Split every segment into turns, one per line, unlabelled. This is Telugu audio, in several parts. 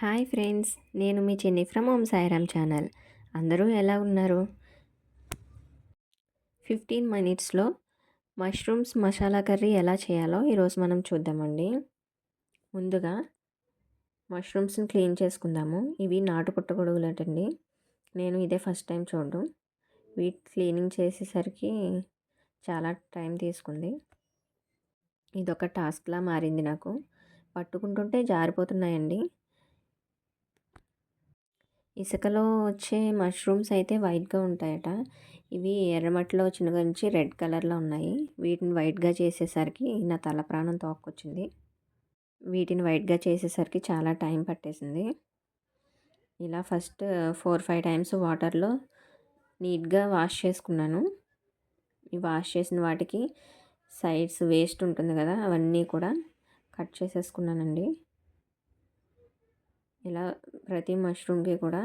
హాయ్ ఫ్రెండ్స్ నేను మీ చిన్ని ఫ్రమ్ ఓం సాయిరామ్ ఛానల్. అందరూ ఎలా ఉన్నారు? ఫిఫ్టీన్ మినిట్స్లో మష్రూమ్స్ మసాలా కర్రీ ఎలా చేయాలో ఈరోజు మనం చూద్దామండి. ముందుగా మష్రూమ్స్ని క్లీన్ చేసుకుందాము. ఇవి నాటు పుట్టగొడుగులటండి నేను ఇదే ఫస్ట్ టైం చూడడం. వీటి క్లీనింగ్ చేసేసరికి చాలా టైం తీసుకుంది. ఇదొక టాస్క్లా మారింది నాకు. పట్టుకుంటుంటే జారిపోతున్నాయండి. ఇసుకలో వచ్చే మష్రూమ్స్ అయితే వైట్గా ఉంటాయట. ఇవి ఎర్రమట్టిలో వచ్చిన నుంచి రెడ్ కలర్లో ఉన్నాయి. వీటిని వైట్గా చేసేసరికి నా తల ప్రాణం తోక్కొచ్చింది. వీటిని వైట్గా చేసేసరికి చాలా టైం పట్టేసింది. ఇలా ఫస్ట్ ఫోర్ ఫైవ్ టైమ్స్ వాటర్లో నీట్గా వాష్ చేసుకున్నాను. ఈ వాష్ చేసిన వాటికి సైడ్స్ వేస్ట్ ఉంటుంది కదా అవన్నీ కూడా కట్ చేసేసుకున్నానండి. ఇలా ప్రతి మష్రూమ్కి కూడా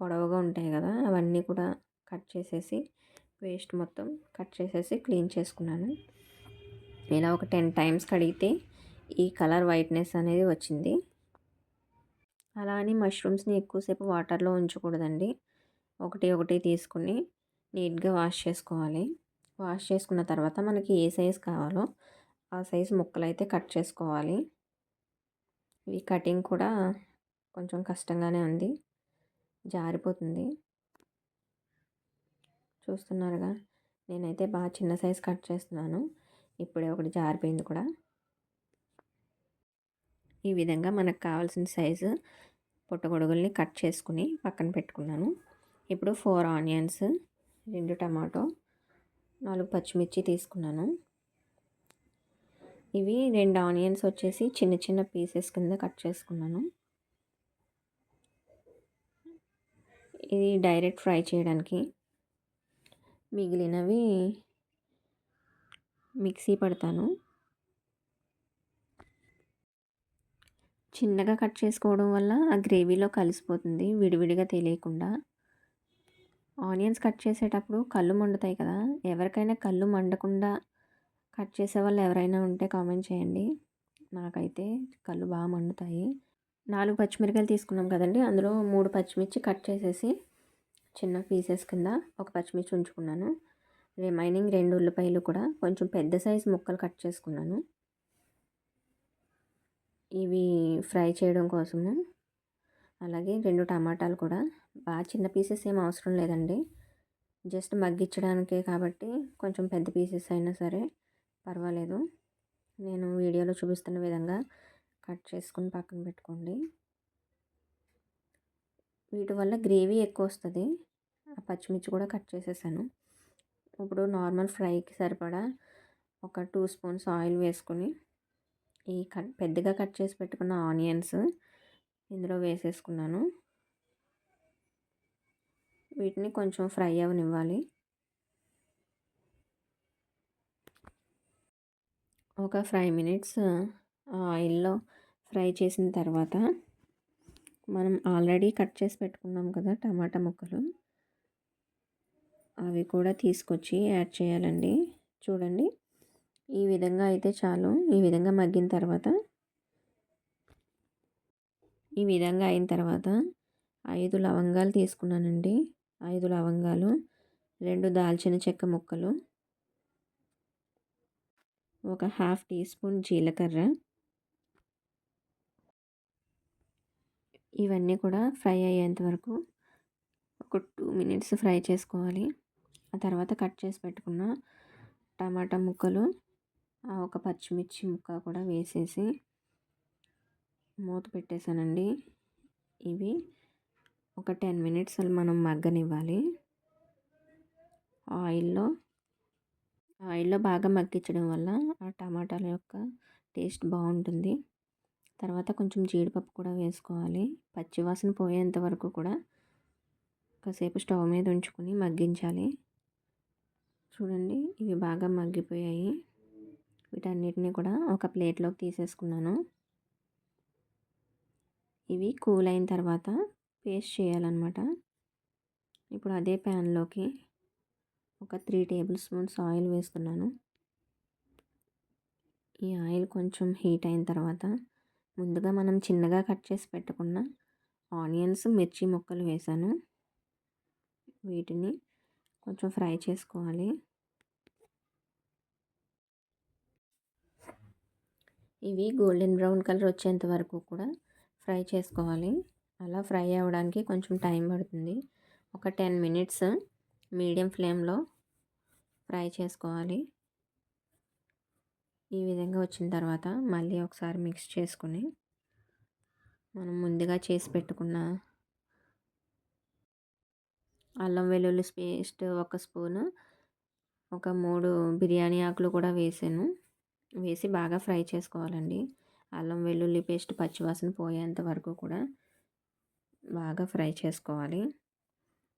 పొడవుగా ఉంటాయి కదా! అవన్నీ కూడా కట్ చేసేసి వేస్ట్ మొత్తం కట్ చేసేసి క్లీన్ చేసుకున్నాను. ఇలా ఒక టెన్ టైమ్స్ కడిగితే ఈ కలర్ వైట్నెస్ అనేది వచ్చింది. అలా అని మష్రూమ్స్ని ఎక్కువసేపు వాటర్లో ఉంచకూడదండి. ఒకటి ఒకటి తీసుకుని నీట్గా వాష్ చేసుకోవాలి. వాష్ చేసుకున్న తర్వాత మనకి ఏ సైజ్ కావాలో ఆ సైజ్ ముక్కలు అయితే కట్ చేసుకోవాలి. ఇవి కటింగ్ కూడా కొంచెం కష్టంగానే ఉంది. జారిపోతుంది. చూస్తున్నారుగా. నేనైతే బాగా చిన్న సైజ్ కట్ చేస్తున్నాను. ఇప్పుడే ఒకటి జారిపోయింది కూడా. ఈ విధంగా మనకు కావాల్సిన సైజు పుట్టగొడుగుల్ని కట్ చేసుకుని పక్కన పెట్టుకున్నాను. ఇప్పుడు ఫోర్ ఆనియన్స్ రెండు టమాటో నాలుగు పచ్చిమిర్చి తీసుకున్నాను. ఇవి రెండు ఆనియన్స్ వచ్చేసి చిన్న చిన్న పీసెస్ కింద కట్ చేసుకున్నాను. ఇది డైరెక్ట్ ఫ్రై చేయడానికి మిగిలినవి మిక్సీ పడతాను. చిన్నగా కట్ చేసుకోవడం వల్ల ఆ గ్రేవీలో కలిసిపోతుంది విడివిడిగా తెలియకుండా. ఆనియన్స్ కట్ చేసేటప్పుడు కళ్ళు మండుతాయి కదా ఎవరికైనా కళ్ళు మండకుండా కట్ చేసే వాళ్ళు ఎవరైనా ఉంటే కామెంట్ చేయండి. నాకైతే కళ్ళు బాగా మండుతాయి. నాలుగు పచ్చిమిరకాయలు తీసుకున్నాం కదండి. అందులో మూడు పచ్చిమిర్చి కట్ చేసేసి చిన్న పీసెస్ కింద ఒక పచ్చిమిర్చి ఉంచుకున్నాను. రిమైనింగ్ రెండు ఉల్లిపాయలు కూడా కొంచెం పెద్ద సైజు ముక్కలు కట్ చేసుకున్నాను. ఇవి ఫ్రై చేయడం కోసము. అలాగే రెండు టమాటాలు కూడా. బాగా చిన్న పీసెస్ ఏం అవసరం లేదండి. జస్ట్ మగ్గించడానికే కాబట్టి కొంచెం పెద్ద పీసెస్ అయినా సరే పర్వాలేదు. నేను వీడియోలో చూపిస్తున్న విధంగా కట్ చేసుకుని పక్కన పెట్టుకోండి. వీటి వల్ల గ్రేవీ ఎక్కువ వస్తుంది. ఆ పచ్చిమిర్చి కూడా కట్ చేసేసాను. ఇప్పుడు నార్మల్ ఫ్రైకి సరిపడా ఒక టూ స్పూన్స్ ఆయిల్ వేసుకొని ఈ కట్ పెద్దగా కట్ చేసి పెట్టుకున్న ఆనియన్స్ ఇందులో వేసేసుకున్నాను. వీటిని కొంచెం ఫ్రై అవనివ్వాలి. ఒక ఫైవ్ మినిట్స్ ఆయిల్లో ఫ్రై చేసిన తర్వాత మనం ఆల్రెడీ కట్ చేసి పెట్టుకున్నాం కదా టమాటా ముక్కలు. అవి కూడా తీసుకొచ్చి యాడ్ చేయాలండి. చూడండి. ఈ విధంగా అయితే చాలు. ఈ విధంగా మగ్గిన తర్వాత ఈ విధంగా అయిన తర్వాత ఐదు లవంగాలు తీసుకున్నానండి. ఐదు లవంగాలు రెండు దాల్చిన చెక్క ముక్కలు. ఒక హాఫ్ టీ స్పూన్ జీలకర్ర. ఇవన్నీ కూడా ఫ్రై అయ్యేంత వరకు ఒక టూ మినిట్స్ ఫ్రై చేసుకోవాలి. ఆ తర్వాత కట్ చేసి పెట్టుకున్న టమాటా ముక్కలు ఒక పచ్చిమిర్చి ముక్క కూడా వేసేసి మూత పెట్టేశానండి ఇవి ఒక టెన్ మినిట్స్ మనం మగ్గనివ్వాలి. ఆయిల్లో ఆయిల్లో బాగా మగ్గించడం వల్ల ఆ టమాటాల యొక్క టేస్ట్ బాగుంటుంది. తర్వాత కొంచెం జీడిపప్పు కూడా వేసుకోవాలి. పచ్చివాసన పోయేంత వరకు కూడా కాసేపు స్టవ్ మీద ఉంచుకొని మగ్గించాలి. చూడండి ఇవి బాగా మగ్గిపోయాయి. వీటన్నిటిని కూడా ఒక ప్లేట్లోకి తీసేసుకున్నాను. ఇవి కూల్ అయిన తర్వాత పేస్ట్ చేయాలన్నమాట. ఇప్పుడు అదే ప్యాన్లోకి ఒక త్రీ టేబుల్ స్పూన్స్ ఆయిల్ వేసుకున్నాను. ఈ ఆయిల్ కొంచెం హీట్ అయిన తర్వాత ముందుగా మనం చిన్నగా కట్ చేసి పెట్టుకున్న ఆనియన్స్ మిర్చి ముక్కలు వేసాను. వీటిని కొంచెం ఫ్రై చేసుకోవాలి. ఇవి గోల్డెన్ బ్రౌన్ కలర్ వచ్చేంత వరకు కూడా ఫ్రై చేసుకోవాలి. అలా ఫ్రై అవ్వడానికి కొంచెం టైం పడుతుంది. ఒక టెన్ మినిట్స్ మీడియం ఫ్లేమ్లో ఫ్రై చేసుకోవాలి. ఈ విధంగా వచ్చిన తర్వాత మళ్ళీ ఒకసారి మిక్స్ చేసుకుని మనం ముందుగా చేసి పెట్టుకున్న అల్లం వెల్లుల్లి పేస్ట్ ఒక స్పూను ఒక మూడు బిర్యానీ ఆకులు కూడా వేసాను. వేసి బాగా ఫ్రై చేసుకోవాలండి. అల్లం వెల్లుల్లి పేస్ట్ పచ్చివాసన పోయేంత వరకు కూడా బాగా ఫ్రై చేసుకోవాలి.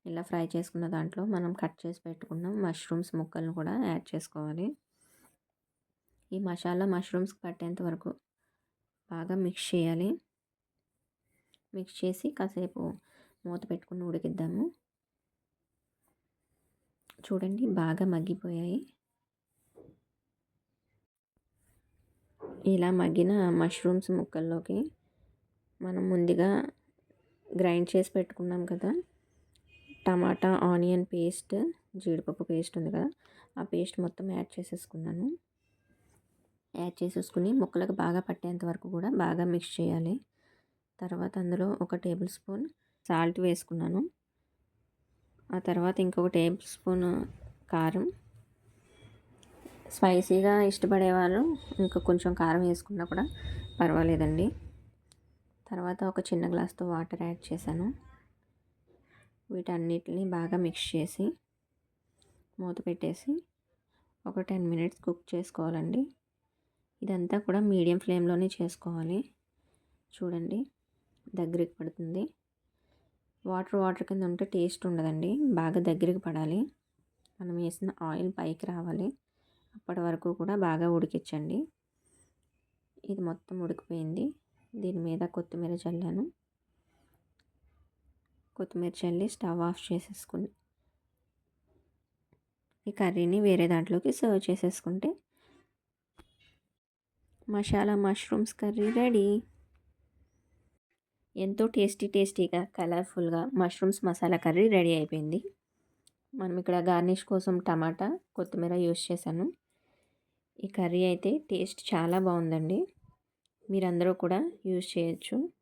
ఇలా ఫ్రై చేసుకున్న దాంట్లో మనం కట్ చేసి పెట్టుకున్న మష్రూమ్స్ ముక్కలను కూడా యాడ్ చేసుకోవాలి. ఈ మసాలా మష్రూమ్స్ పట్టేంత వరకు బాగా మిక్స్ చేయాలి. మిక్స్ చేసి కాసేపు మూత పెట్టుకుని ఉడికిద్దాము. చూడండి బాగా మగ్గిపోయాయి. ఇలా మగ్గిన మష్రూమ్స్ ముక్కల్లోకి మనం ముందుగా గ్రైండ్ చేసి పెట్టుకున్నాం కదా టమాటా ఆనియన్ పేస్ట్ జీడిపప్పు పేస్ట్ ఉంది కదా ఆ పేస్ట్ మొత్తం యాడ్ చేసేసుకున్నాను. యాడ్ చేసేసుకుని ముక్కలకు బాగా పట్టేంత వరకు కూడా బాగా మిక్స్ చేయాలి. తర్వాత అందులో ఒక టేబుల్ స్పూన్ సాల్ట్ వేసుకున్నాను. ఆ తర్వాత ఇంకొక టేబుల్ స్పూన్ కారం. స్పైసీగా ఇష్టపడే వాళ్ళు ఇంకా కొంచెం కారం వేసుకున్నా కూడా పర్వాలేదండి. తర్వాత ఒక చిన్న గ్లాస్తో వాటర్ యాడ్ చేశాను. వీటన్నిటిని బాగా మిక్స్ చేసి మూత పెట్టేసి ఒక టెన్ మినిట్స్ కుక్ చేసుకోవాలండి. ఇదంతా కూడా మీడియం ఫ్లేమ్లోనే చేసుకోవాలి. చూడండి దగ్గరికి పడుతుంది. వాటర్ వాటర్ కింద ఉంటే టేస్ట్ ఉండదండి బాగా దగ్గరికి పడాలి. మనం వేసిన ఆయిల్ పైకి రావాలి. అప్పటి వరకు కూడా బాగా ఉడికించండి. ఇది మొత్తం ఉడికిపోయింది. దీని మీద కొత్తిమీర చల్లాను. కొత్తిమీర చల్లి స్టవ్ ఆఫ్ చేసేసుకుని ఈ కర్రీని వేరే దాంట్లోకి సర్వ్ చేసేసుకుంటే మసాలా మష్రూమ్స్ కర్రీ రెడీ. ఎంతో టేస్టీ టేస్టీగా కలర్ఫుల్గా మష్రూమ్స్ మసాలా కర్రీ రెడీ అయిపోయింది. మనం ఇక్కడ గార్నిష్ కోసం టమాటా కొత్తిమీర యూస్ చేశాను. ఈ కర్రీ అయితే టేస్ట్ చాలా బాగుందండి. మీరందరూ కూడా యూస్ చేయొచ్చు.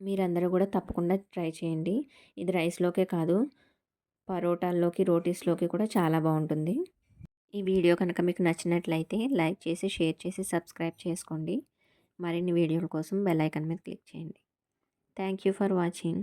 మీరందరూ కూడా తప్పకుండా ట్రై చేయండి. ఇది రైస్లోకే కాదు పరోటాల్లోకి రోటీస్లోకి కూడా చాలా బాగుంటుంది. ఈ వీడియో కనుక మీకు నచ్చినట్లయితే లైక్ చేసి షేర్ చేసి సబ్స్క్రైబ్ చేసుకోండి. మరిన్ని వీడియోల కోసం బెల్ ఐకాన్ మీద క్లిక్ చేయండి. Thank you for watching.